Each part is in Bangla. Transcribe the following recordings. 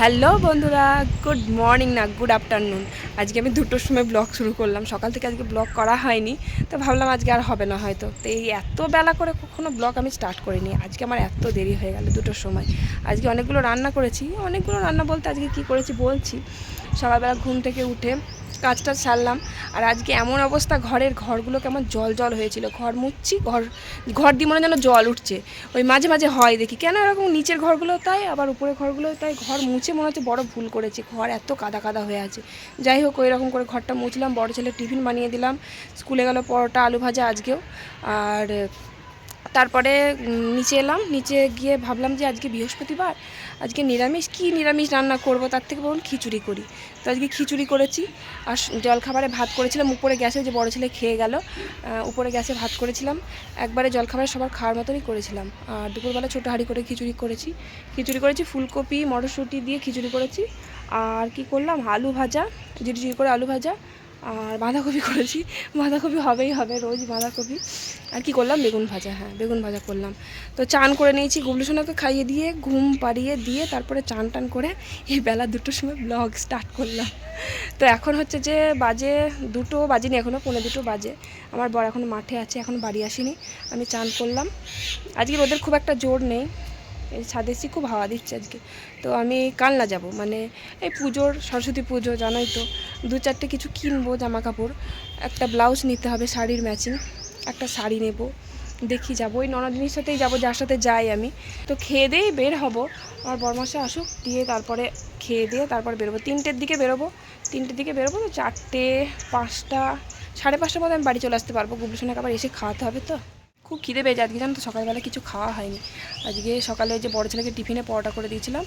হ্যালো বন্ধুরা, গুড মর্নিং না, গুড আফটারনুন। আজকে আমি দুটোর সময় ব্লগ শুরু করলাম, সকাল থেকে আজকে ব্লগ করা হয়নি, তো ভাবলাম আজকে আর হবে না হয়তো। তো এই এত বেলা করে কখনো ব্লগ আমি স্টার্ট করিনি, আজকে আমার এত দেরি হয়ে গেল দুটোর সময়। আজকে অনেকগুলো রান্না করেছি, অনেকগুলো রান্না বলতে আজকে কি করেছি বলছি। সকালবেলা ঘুম থেকে উঠে কাজটা সারলাম। আর আজকে এমন অবস্থা, ঘরের ঘরগুলো কেমন জল জল হয়েছিল। ঘর মুছছি, ঘর ঘর দিয়ে মনে যেন জল উঠছে। ওই মাঝে মাঝে হয় দেখি। কেন এরকম নিচের ঘরগুলো তাই, আবার উপরের ঘরগুলো তাই? ঘর মুছে মনে হচ্ছে বড় ভুল করেছি। ঘর এত কাদা কাদা হয়ে আছে। যাই হোক ওই রকম করে ঘরটা মুছলাম। বড় ছেলে টিফিন বানিয়ে দিলাম। স্কুলে গেল পরোটা, আলু ভাজা আজকেও। আর তারপরে নিচে এলাম। নিচে গিয়ে ভাবলাম যে আজকে বৃহস্পতিবার। আজকে নিরামিষ, কি নিরামিষ রান্না করব তার থেকে বলুন খিচুড়ি করি। তো আজকে খিচুড়ি করেছি, আর জলখাবারে ভাত করেছিলাম, উপরে গ্যাসে যে বড় ছেলে খেয়ে গেল উপরে গ্যাসে ভাত করেছিলাম, একবারে জলখাবারে সবার খাওয়ার মতনই করেছিলাম, আর দুপুরবেলা ছোটো হাঁড়ি করে খিচুড়ি করেছি খিচুড়ি করেছি ফুলকপি, মটরশুঁটি দিয়ে খিচুড়ি করেছি, আর কি করলাম, আলু ভাজা জিরি করে আলু ভাজা আর বাঁধাকপি করেছি। বাঁধাকপি হবেই হবে, রোজ বাঁধাকপি। আর কি করলাম? বেগুন ভাজা হ্যাঁ বেগুন ভাজা করলাম। তো চান করে নিয়েছি গুবলু সোনাকে খাইয়ে দিয়ে, ঘুম পাড়িয়ে দিয়ে তারপরে চান টান করে এই বেলা দুটোর সময় ব্লগ স্টার্ট করলাম। তো এখন হচ্ছে যে বাজে দুটো বাজেনি এখনও পৌনে দুটো বাজে। আমার বর এখন মাঠে আছে, এখন বাড়ি আসেনি। আমি চান করলাম। আজকে রোদের খুব একটা জোর নেই। এই ছাদে খুব হাওয়া দিচ্ছে আজকে। তো আমি কালনা যাব মানে এই পুজোর, সরস্বতী পুজো, জানোই তো, দু চারটে কিছু কিনবো জামা কাপড় একটা ব্লাউজ নিতে হবে, শাড়ির ম্যাচিং, একটা শাড়ি নেব, দেখি যাব। ওই ননদিনীর সাথেই যাব, যার সাথে যাই আমি। তো খেয়ে দিয়েই বের হব, আমার বরমাসে আসুক, দিয়ে তারপরে খেয়ে দিয়ে তারপরে বেরোবো। তিনটের দিকে বেরোবো, তিনটের দিকে বেরোবো, তো চারটে পাঁচটা, সাড়ে পাঁচটার মধ্যে আমি বাড়ি চলে আসতে পারব। গুবলু সোনাকে আবার এসে খাওয়াতে হবে তো। খুব খিদে পেয়েছে। আজকে জানো তো সকালবেলা কিছু খাওয়া হয়নি। আজকে সকালে যে বড় ছেলেকে টিফিনে পরোটা করে দিয়েছিলাম,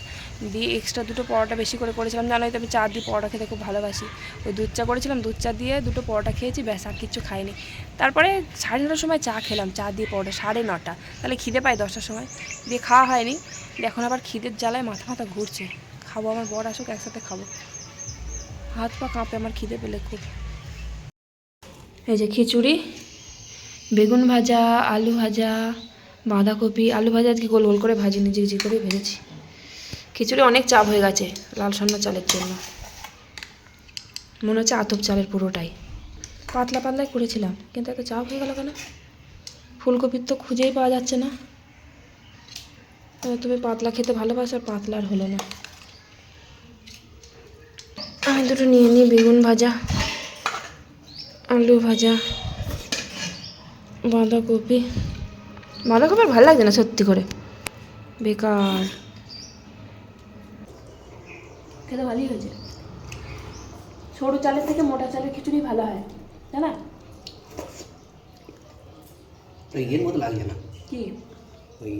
দিয়ে এক্সট্রা দুটো পরোটা বেশি করে করেছিলাম। জানোই তো আমি চা দিয়ে পরোটা খেতে খুব ভালোবাসি। ওই দুধ চা করেছিলাম, দুধ চা দিয়ে দুটো পরোটা খেয়েছি, ব্যাস আর কিচ্ছু খাইনি। তারপরে সাড়ে নটার সময় চা খেলাম, চা দিয়ে পরোটা, সাড়ে নটা। তাহলে খিদে পাই দশটার সময়। দিয়ে খাওয়া হয়নি। এখন আবার খিদের জ্বালায় মাথা মাথা ঘুরছে। খাব, আমার বর আসুক, একসাথে খাব। হাত পা কাঁপে, আমার খিদে পেলে খুব। এই যে খিচুড়ি। বেগুন ভাজা, আলু ভাজা, বাঁধাকপি, আলু ভাজা আজকে গোল গোল করে ভাজি, নিজে ঝিকঝি করে ভেজেছি। খিচুড়ি অনেক চাপ হয়ে গেছে লাল সন্না চালের জন্য। মনে হচ্ছে আতপ চালের পুরোটাই। পাতলা পাতলাই করেছিলাম, কিন্তু এত চাপ হয়ে গেল কেন? ফুলকপির তো খুঁজেই পাওয়া যাচ্ছে না। তুমি পাতলা খেতে ভালোবাসো, আর পাতলা আর হলো না। আমি দুটো নিয়ে নিই, বেগুন ভাজা, আলু ভাজা। বাঁধাকপি। বাঁধাকপি আর ভালো লাগছে না সত্যি করে। বেকার। খেতে ভালোই হয়েছে। সরু চালের থেকে মোটা চালের খিচুড়ি ভালো হয় তাই না ওই ইয়ের মতো লাগছে না। কি? ওই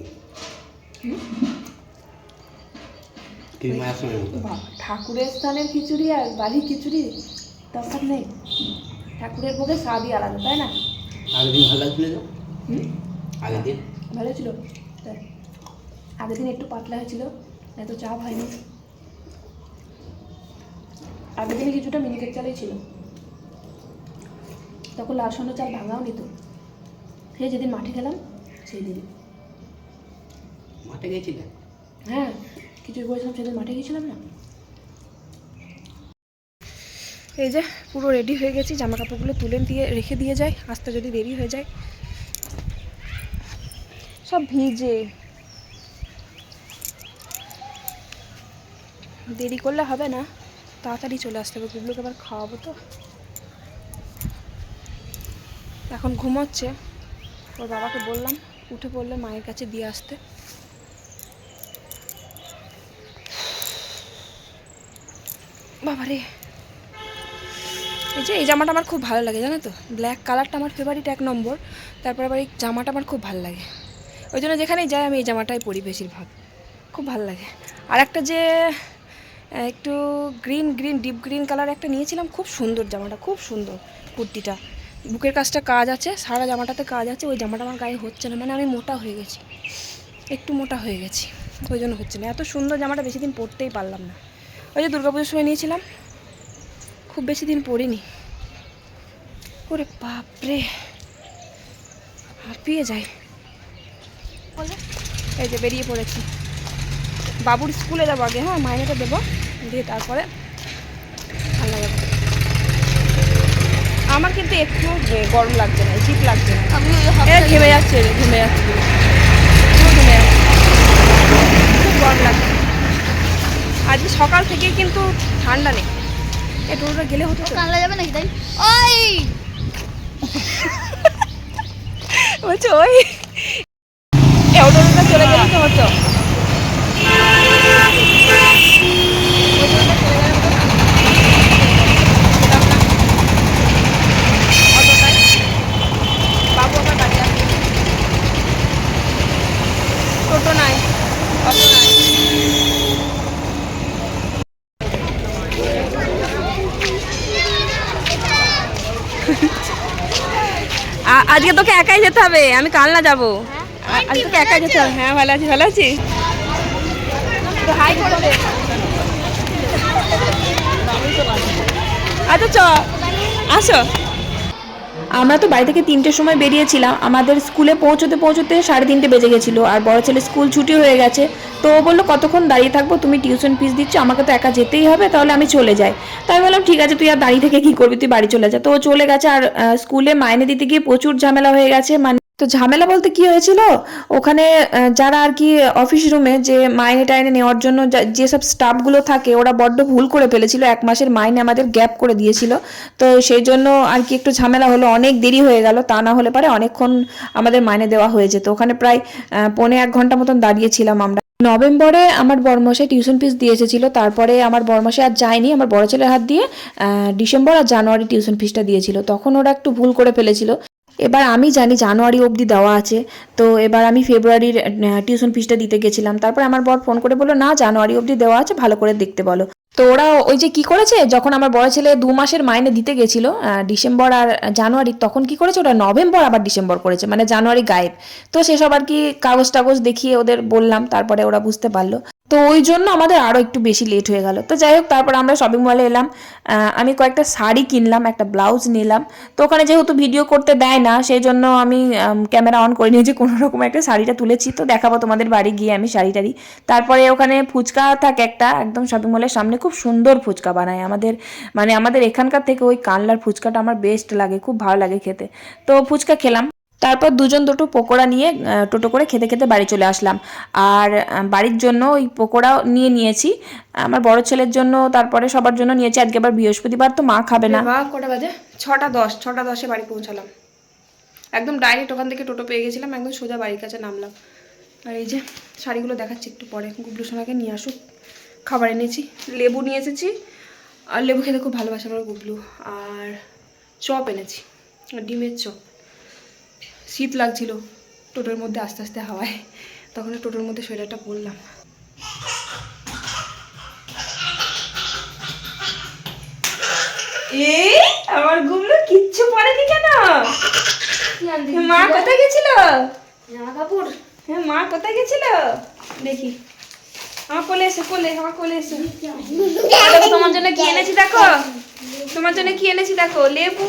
ঠাকুরের স্থানের খিচুড়ি আর বাড়ির খিচুড়ি তফাৎ নেই। ঠাকুরের ভোগে স্বাদই আলাদা তাই না? আগের দিন ভালো লাগছিল আগের দিন? ভালো ছিল। আগের দিন একটু পাতলা হয়েছিল এত চাপ হয়নি। আগের দিনে কিছুটা মিনিকেট চালেই ছিল। তখন লাল সন্ধ্যা চাল ভাঙাও নিত। সে যেদিন মাঠে গেলাম সেই দিন মাঠে গেছিলে? হ্যাঁ কিছু করেছিলাম সেদিন মাঠে গিয়েছিলাম না? এই যে পুরো রেডি হয়ে গেছি জামা কাপড়গুলো তুলে দিয়ে রেখে দিয়ে যাই, আসতে যদি দেরি হয়ে যায়। সব ভিজে। দেরি করলে হবে না, তাড়াতাড়ি চলে আসতে হবে গুগলোকে আবার খাওয়াবো তো। এখন ঘুমোচ্ছে, ওর বাবাকে বললাম, উঠে পড়লে মায়ের কাছে দিয়ে আসতে। বাবারে এই যে, এই জামাটা আমার খুব ভালো লাগে, জানো তো? ব্ল্যাক কালারটা আমার ফেভারিট এক নম্বর। তারপর আবার এই জামাটা আমার খুব ভালো লাগে। ওই জন্য যেখানেই যাই, আমি এই জামাটাই পরি বেশিরভাগ। খুব ভালো লাগে। আর একটা যে একটু green green deep green colour একটা নিয়েছিলাম, খুব সুন্দর জামাটা, খুব সুন্দর কুর্তিটা। বুকের কাজটা কাজ আছে, সারা জামাটাতে কাজ আছে, ওই জামাটা আমার গায়ে হচ্ছে না মানে আমি মোটা হয়ে গেছি। একটু মোটা হয়ে গেছি, ওই জন্য হচ্ছে না। এত সুন্দর জামাটা বেশি দিন পরতেই পারলাম না। ওই যে দুর্গাপুজোর সময় নিয়েছিলাম খুব বেশি দিন পড়িনি। ওরে বাপরে। হাঁপিয়ে যায় এই যে বেরিয়ে পড়েছি। বাবুর স্কুলে যাব আগে হ্যাঁ? মাইনেটা দেবো দিয়ে তারপরে ঠান্ডা যাব। আমার কিন্তু একটু গরম লাগছে না শীত লাগছে না। আমি ঘেমে যাচ্ছে ঘেমে যাচ্ছে। ঘেমে যাচ্ছে। খুব গরম লাগছে। আজকে সকাল থেকে কিন্তু ঠান্ডা নেই। এ টোটোটা গেলে হতো। কানলা যাবে নাকি তাই? ওই! বলছে ওই! এ অটোটা চলে গেলে তো হতো বাবু আমার বাড়ি আসবে টোটো নাই অটো নাই আ- আজকে তোকে একাই যেতে হবে আমি কাল না যাব আজকে তোকে একাই যেতে হবে। হ্যাঁ ভালো আছি ভালো আছিস আচ্ছা চ। আসো। আমরা তো বাড়ি থেকে তিনটের সময় বেরিয়েছিলাম। আমাদের স্কুলে পৌঁছতে পৌঁছতে সাড়ে তিনটে বেজে গেছিল। আর বড় ছেলে স্কুল ছুটি হয়ে গেছে। তো ও বলল, কতক্ষণ দাঁড়িয়ে থাকব? তুমি টিউশন ফিস দিচ্ছ, আমাকে তো একা যেতেই হবে, তাহলে আমি চলে যাই। তাই আমি বললাম, ঠিক আছে, তুই আর দাঁড়িয়ে থেকে কী করবি? তুই বাড়ি চলে যা। তো ও চলে গেছে। আর স্কুলে মাইনে দিতে গিয়ে প্রচুর ঝামেলা হয়ে গেছে। মানে তো ঝামেলা বলতে কি হয়েছিল? ওখানে যারা আর কি অফিস রুমে যে মাইনে টাইনে নেওয়ার জন্য যেসব স্টাফগুলো থাকে, ওরা বড্ড ভুল করে ফেলেছিল। এক মাসের মাইনে আমাদের গ্যাপ করে দিয়েছিল। তো সেই জন্য আর কি একটু ঝামেলা হলো। অনেক দেরি হয়ে গেল, তা না হলে পারে অনেকক্ষণ আমাদের মাইনে দেওয়া হয়ে যেত। ওখানে প্রায় পৌনে এক ঘণ্টা মতন দাঁড়িয়েছিলাম আমরা। নভেম্বরে আমার বড়মশাই টিউশন ফিস দিয়ে এসেছিল তারপরে আমার বড়মশাই আর যায়নি। আমার বড় ছেলের হাত দিয়ে ডিসেম্বর আর জানুয়ারি টিউশন ফিসটা দিয়েছিল। তখন ওরা একটু ভুল করে ফেলেছিল। এবার আমি জানি জানুয়ারি অবধি দেওয়া আছে। তো এবার আমি ফেব্রুয়ারির টিউশন ফিসটা দিতে গেছিলাম। তারপর আমার বর ফোন করে বলল, না, জানুয়ারি অবধি দেওয়া আছে, ভালো করে দেখতে বলো। তো ওরা ওই যে কি করেছে, যখন আমার বড় ছেলে দু মাসের মাইনে দিতে গেছিল ডিসেম্বর আর জানুয়ারি, তখন কি করেছে, ওরা নভেম্বর আবার ডিসেম্বর করেছে মানে জানুয়ারি গায়েব। তো সেসব আর কি কাগজ টাগজ দেখিয়ে ওদের বললাম, তারপরে ওরা বুঝতে পারল। তো ওই জন্য আমাদের আরও একটু বেশি লেট হয়ে গেল। তো যাই হোক, তারপর আমরা শপিং মলে এলাম। আমি কয়েকটা শাড়ি কিনলাম, একটা ব্লাউজ নিলাম। তো ওখানে যেহেতু ভিডিও করতে দেয় না, সেই জন্য আমি ক্যামেরা অন করে নিয়েছি, কোনো রকম একটা শাড়িটা তুলেছি। তো দেখাবো তোমাদের বাড়ি গিয়ে আমি শাড়ি টাড়ি তারপরে ওখানে ফুচকা থাকে একটা, একদম শপিং মলের সামনে, খুব সুন্দর ফুচকা বানায় আমাদের। মানে আমাদের এখানকার থেকে ওই কানলার ফুচকাটা আমার বেস্ট লাগে, খুব ভালো লাগে খেতে। তো ফুচকা খেলাম। তারপর দুজন দুটো পকোড়া নিয়ে টোটো করে খেতে খেতে বাড়ি চলে আসলাম। আর বাড়ির জন্য ওই পকোড়াও নিয়ে নিয়েছি। আমার বড় ছেলের জন্য তারপরে সবার জন্য নিয়েছি। আজকে আবার বৃহস্পতিবার, তো মা খাবে না। কটা বাজে? ছটা দশ, ছটা দশে বাড়ি পৌঁছালাম। একদম ডাইরেক্ট ওখান থেকে টোটো পেয়ে গেছিলাম, একদম সোজা বাড়ির কাছে নামলাম। আর এই যে শাড়িগুলো দেখাচ্ছি একটু পরে। গুবলু সোনাকে নিয়ে আসুক। খাবার এনেছি, লেবু নিয়ে এসেছি। আর লেবু খেতে খুব ভালোবাসে আমার গুবলু। আর চপ এনেছি ডিমের চপ। শীত লাগছিল টোটোর মধ্যে আস্তে আস্তে হাওয়ায় তখন টোটোর মধ্যে সোয়েটারটা পরলাম। এ আমার গুবলু কিচ্ছু পরেনি কেন? মা কোথায় গেছিল? জামা কাপড়? হ্যাঁ মা কোথায় গেছিল? দেখি। আমার কোলে এসে কোলে আমার কোলে এসে। তোমার জন্য কি এনেছি দেখো? তোমার জন্য কি এনেছি দেখো? লেবু।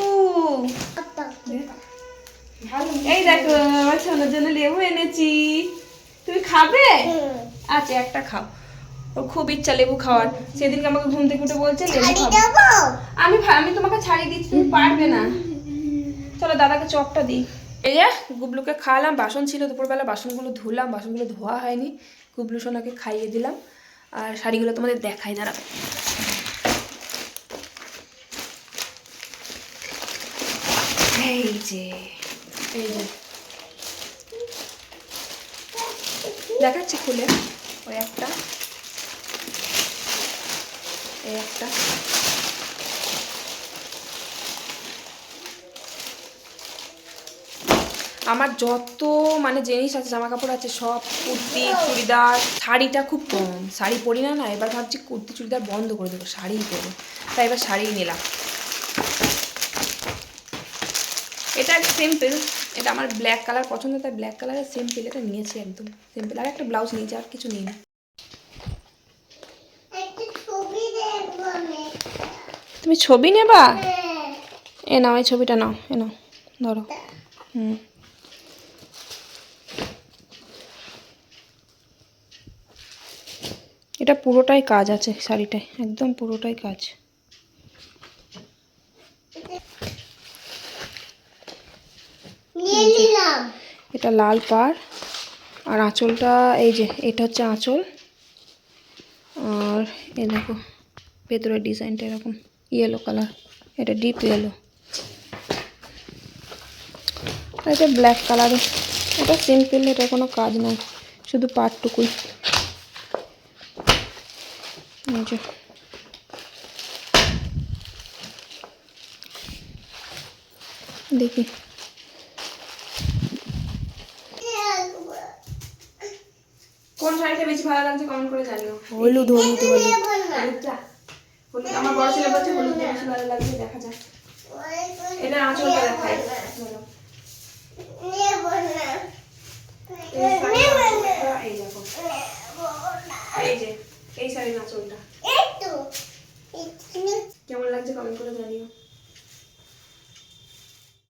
এই দেখো আমার সোনার জন্য লেবু এনেছি। তুমি খাবে? আচ্ছা একটা খাও। ওর খুব ইচ্ছা লেবু খাওয়ার। সেদিনকে আমাকে ঘুম থেকে উঠে বলছে লেবু খাব। আমি আমি তোমাকে ছাড়িয়ে দিচ্ছি তুমি পারবে না। চলো দাদাকে চপটা দিই। এই যে গুবলুকে খাওয়ালাম বাসন ছিল দুপুরবেলা বাসনগুলো ধুলাম বাসনগুলো ধোয়া হয়নি। গুবলু সোনাকে খাইয়ে দিলাম। আর শাড়িগুলো তোমাদের দেখাই দাঁড়াবে এই যে। এই দেখাচ্ছি খুলে, ওই একটা। এই একটা। আমার যত মানে জিনিস আছে জামা কাপড় আছে, সব কুর্তি, চুড়িদার, শাড়িটা খুব কম। শাড়ি পরি না না, এবার ভাবছি কুর্তি, চুড়িদার বন্ধ করে দেবো শাড়িই পরবো। তাই এবার শাড়িই নিলাম। এটা সিম্পল এটা আমার ব্ল্যাক কালার পছন্দ তাই ব্ল্যাক কালারের সিম্পল এটা নিয়েছি একদম। সিম্পল আর একটা ব্লাউজ নিয়েছি আর কিছু নিই না তুমি ছবি নেবা? এ নাও এই ছবিটা নাও এ নাও ধরো। হুম। এটা পুরোটাই কাজ আছে শাড়িটায় একদম পুরোটাই কাজ। এটা লাল পাড়। আর আঁচলটা এই যে এটা হচ্ছে আঁচল। আর এই দেখো ভেতরের ডিজাইনটা এরকম ইয়েলো কালার এটা ডিপ ইয়েলো এটা ব্ল্যাক কালারে এটা সিম্পল এটা কোনো কাজ নাই শুধু পাটটুকুই। দেখি। কোন শাড়িটা বেশি ভালো লাগছে কমেন্ট করে জানিও। হলুদ হলুদ হলুদ। হলুদটা? হলুদ আমার বড় ছেলে বলছে হলুদটা বেশি ভালো লাগছে দেখা যাক। এটা আঁচলটা দেখাই। চলো। এই দেখো। এই যে এই শাড়ির আঁচলটা। কেমন লাগছে কমেন্ট করে জানিও।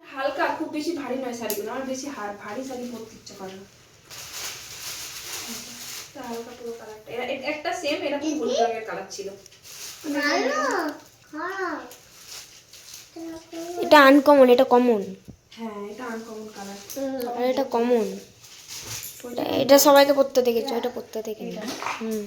হালকা খুব বেশি ভারী নয় শাড়িগুলো আমার বেশি ভারী শাড়ি পরতে ইচ্ছা করে না। হালকা পুরো কালারটা একটা সেম এরকম হলুদ রঙের কালার ছিল। এটা আনকমন এটা কমন হ্যাঁ এটা আনকমন কালার আর এটা কমন এটা সবাইকে পড়তে দেখেছ এটা পড়তে দেখে হুম।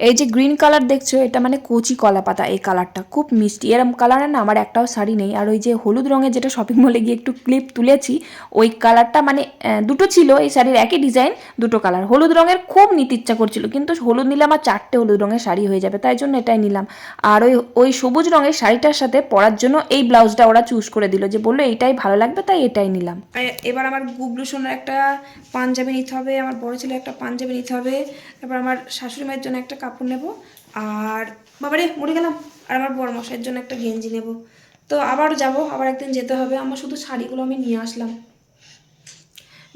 এই যে গ্রিন কালার দেখছ, এটা মানে কচি কলা পাতা, এই কালারটা খুব মিষ্টি। এরম কালারের না আমার একটাও শাড়ি নেই, আর ওই যে হলুদ রঙের যেটা শপিং মলে গিয়ে একটু ক্লিপ তুলেছি, ওই কালারটা মানে দুটো ছিল, এই শাড়ির একই ডিজাইন দুটো কালার হলুদ রঙের খুব নিতে ইচ্ছা করছিল, কিন্তু হলুদ নিলে আমার চারটে হলুদ রঙের শাড়ি হয়ে যাবে, তাই জন্য এটাই নিলাম। আর ওই ওই সবুজ রঙের শাড়িটার সাথে পরার জন্য এই ব্লাউজটা ওরা চুজ করে দিল, যে বলল এইটাই ভালো লাগবে, তাই এটাই নিলাম। এবার আমার গুবলু সোনার একটা পাঞ্জাবি নিতে হবে, আমার বড় ছেলে একটা পাঞ্জাবি নিতে হবে তারপর আমার শাশুড়ি মায়ের জন্য একটা কাপড় নেব। আর বাবারে, মরে গেলাম। আর আমার বড় মশাইয়ের জন্য একটা গেঞ্জি নেব। তো আবার যাব, আবার একদিন যেতে হবে। আমার শুধু শাড়িগুলো আমি নিয়ে আসলাম।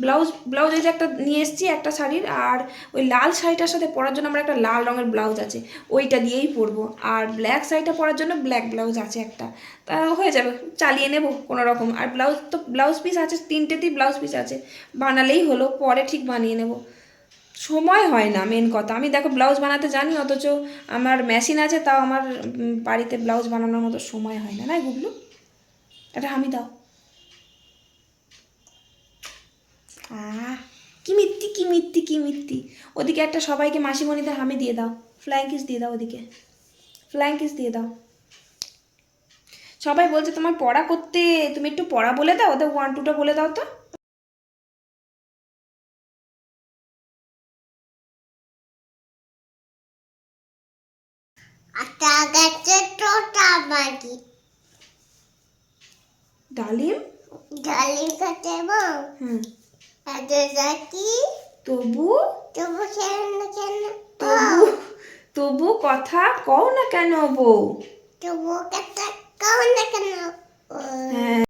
ব্লাউজ ব্লাউজ এই যে একটা নিয়ে এসেছি, একটা শাড়ির। আর ওই লাল শাড়িটার সাথে পরার জন্য আমার একটা লাল রঙের ব্লাউজ আছে। ওইটা দিয়েই পরবো। আর ব্ল্যাক শাড়িটা পরার জন্য ব্ল্যাক ব্লাউজ আছে একটা। তা হয়ে যাবে, চালিয়ে নেব কোনো রকম আর ব্লাউজ তো, ব্লাউজ পিস আছে, তিনটেতেই ব্লাউজ পিস আছে। বানালেই হলো, পরে ঠিক বানিয়ে নেব। সময় হয় না মেন কথা। আমি দেখো ব্লাউজ বানাতে জানি, অথচ আমার মেশিন আছে, তাও আমার বাড়িতে ব্লাউজ বানানোর মতো সময় হয় না। না গুবলু এটা আমি দাও। কি মিথ্যি কি মিথ্যি কি মিথ্যি। ওদিকে একটা সবাইকে মাসিমণিদের হামি দিয়ে দাও। ফ্লাইং কিস দিয়ে দাও ওদিকে। ফ্লাইং কিস দিয়ে দাও। সবাই বলছে তোমার পড়া করতে, তুমি একটু পড়া বলে দাও, ওদের ওয়ান টুটা বলে দাও তো। আটা গাছে টোটা বাড়ি ডালিম? ডালি গাছে বউ হুম। আদর গাছি তবু? তবু কেন কেন? তবু? তবু কথা কও না কেন বউ? তবু কথা কও না কেন? হ্যাঁ।